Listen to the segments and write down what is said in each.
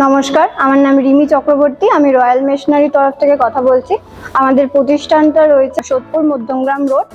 নমস্কার, আমার নাম রিমি চক্রবর্তী, আমি রয়্যাল মেশনারি তরফ থেকে কথা বলছি। আমাদের প্রতিষ্ঠানটা রয়েছে সোদপুর মধ্যমগ্রাম রোড,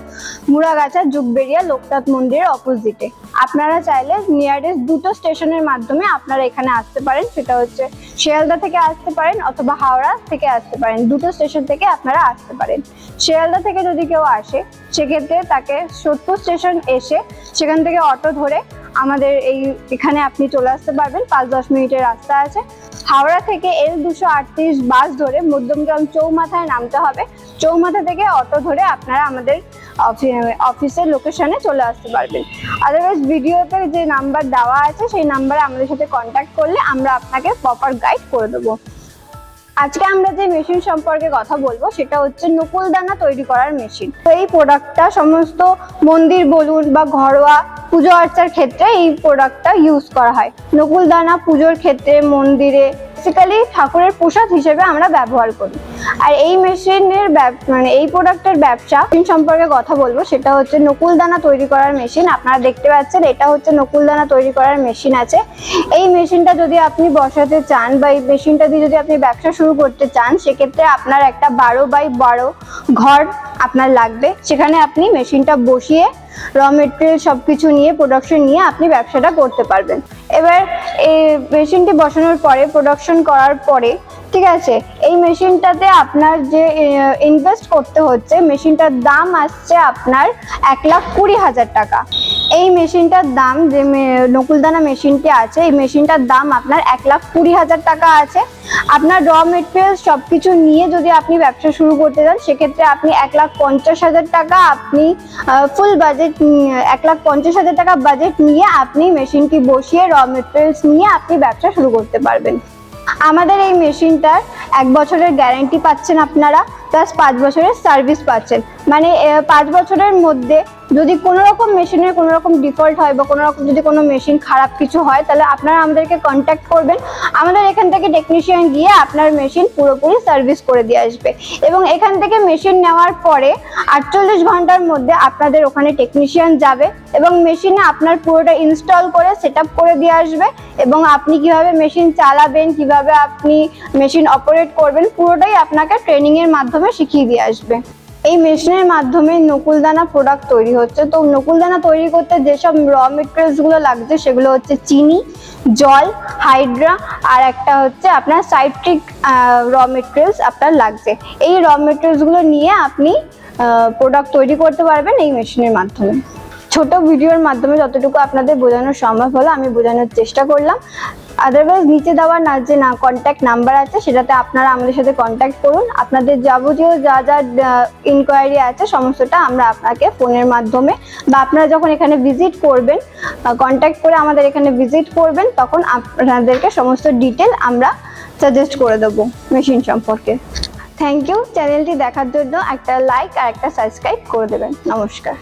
মুড়াগাছা যুগবেরিয়া লোকনাথ মন্দিরের অপোজিটে আপনারা চাইলে নিয়ারেস্ট দুটো স্টেশনের মাধ্যমে আপনারা এখানে আসতে পারেন, সেটা হচ্ছে শিয়ালদা থেকে আসতে পারেন অথবা হাওড়া থেকে আসতে পারেন। দুটো স্টেশন থেকে আপনারা আসতে পারেন। শিয়ালদা থেকে যদি কেউ আসে, সেক্ষেত্রে তাকে সোদপুর স্টেশন এসে সেখান থেকে অটো ধরে আমাদের এই এখানে আপনি চলে আসতে পারবেন, পাঁচ দশ মিনিটের রাস্তা আছে। হাওড়া থেকে এল দুশো আটত্রিশ বাস ধরে মধ্যমগ্রাম চৌমাথায় নামতে হবে। চৌমাথা থেকে অটো ধরে আপনারা আমাদের অফি- অফিসের লোকেশনে চলে আসতে পারবেন। আদারওয়াইজ ভিডিওতে যে নাম্বার দেওয়া আছে, সেই নাম্বারে আমাদের সাথে কন্ট্যাক্ট করলে আমরা আপনাকে প্রপার গাইড করে দেবো। আজকে আমরা যে মেশিন সম্পর্কে কথা বলব, সেটা হচ্ছে নকুলদানা তৈরি করার মেশিন তো এই প্রোডাক্টটা সমস্ত মন্দির বলুন বা ঘরোয়া পুজো আর্চার ক্ষেত্রে এই প্রোডাক্টটা ইউজ করা হয়। নকুলদানা পুজোর ক্ষেত্রে মন্দিরে বেসিক্যালি ঠাকুরের প্রসাদ হিসেবে আমরা ব্যবহার করি। আর এই মেশিনের মানে এই প্রোডাক্টের ব্যবসা সম্পর্কে কথা বলব, সেটা হচ্ছে নকুল দানা তৈরি করার মেশিন। আপনারা দেখতে পাচ্ছেন, এটা হচ্ছে নকুল দানা তৈরি করার মেশিন আছে। এই মেশিনটা যদি আপনি বসাতে চান বা এই মেশিনটা দিয়ে যদি আপনি ব্যবসা শুরু করতে চান, সেক্ষেত্রে আপনার একটা বারো বাই বারো ঘর আপনার লাগবে। সেখানে আপনি মেশিনটা বসিয়ে, র মেটেরিয়াল সব কিছু নিয়ে প্রোডাকশন নিয়ে আপনি ব্যবসাটা করতে পারবেন। এবার এই মেশিনটি বসানোর পরে প্রোডাকশন করার পরে, ঠিক আছে? এই মেশিনটাতে আপনার যে ইনভেস্ট করতে হচ্ছে মেশিনটার দাম আসছে আপনার এক লাখ কুড়ি হাজার টাকা। এই মেশিনটার দাম যে নকুলদানা মেশিনটি আছে, এই মেশিনটার দাম আপনার এক লাখ কুড়ি হাজার টাকা আছে। আপনার র মেটেরিয়াল সব কিছু নিয়ে যদি আপনি ব্যবসা শুরু করতে চান সেক্ষেত্রে আপনি এক লাখ পঞ্চাশ হাজার টাকা আপনি ফুল বাজেট এক লাখ পঞ্চাশ হাজার টাকা বাজেট নিয়ে আপনি মেশিনটি বসিয়ে র মেটেরিয়ালস নিয়ে আপনি ব্যবসা শুরু করতে পারবেন। আমাদের এই মেশিনটার এক বছরের গ্যারেন্টি পাচ্ছেন আপনারা প্লাস পাঁচ বছরের সার্ভিস পাচ্ছেন। মানে পাঁচ বছরের মধ্যে যদি কোনো রকম মেশিনের কোনো রকম ডিফল্ট হয় বা কোনো রকম যদি কোনো মেশিন খারাপ কিছু হয়, তাহলে আপনারা আমাদেরকে কন্ট্যাক্ট করবেন। আমাদের এখান থেকে টেকনিশিয়ান গিয়ে আপনার মেশিন পুরোপুরি সার্ভিস করে দিয়ে আসবে। এবং এখান থেকে মেশিন নেওয়ার পরে আটচল্লিশ ঘণ্টার মধ্যে আপনাদের ওখানে টেকনিশিয়ান যাবে এবং মেশিনে আপনার পুরোটা ইনস্টল করে সেট করে দিয়ে আসবে এবং আপনি কীভাবে মেশিন চালাবেন, কীভাবে আপনি মেশিন অপারেট করবেন, পুরোটাই আপনাকে ট্রেনিংয়ের মাধ্যমে শিখিয়ে দিয়ে আসবে। এই মেশিনের মাধ্যমে নকুলদানা প্রোডাক্ট তৈরি হচ্ছে। তো নকুলদানা তৈরি করতে যেসব র মেটেরিয়ালসগুলো লাগছে, সেগুলো হচ্ছে চিনি, জল হাইড্রা আর একটা হচ্ছে আপনার সাইট্রিক র মেটেরিয়ালস আপনার লাগছে। এই র মেটেরিয়ালসগুলো নিয়ে আপনি প্রোডাক্ট তৈরি করতে পারবেন এই মেশিনের মাধ্যমে। ছোট ভিডিওর মাধ্যমে যতটুকু আপনাদের বোঝানো সম্ভব হলো, আমি বোঝানোর চেষ্টা করলাম। আদারওয়াইজ নিচে দেওয়া না যে না কন্ট্যাক্ট নাম্বার আছে, সেটাতে আপনারা আমাদের সাথে কন্ট্যাক্ট করুন। আপনাদের যাবতীয় যা যা ইনকোয়ারি আছে, সমস্তটা আমরা আপনাকে ফোনের মাধ্যমে বা আপনারা যখন এখানে ভিজিট করবেন কন্ট্যাক্ট করে আমাদের এখানে ভিজিট করবেন, তখন আপনাদেরকে সমস্ত ডিটেল আমরা সাজেস্ট করে দেবো মেশিন সম্পর্কে। থ্যাংক ইউ চ্যানেলটি দেখার জন্য একটা লাইক আর একটা সাবস্ক্রাইব করে দেবেন। নমস্কার।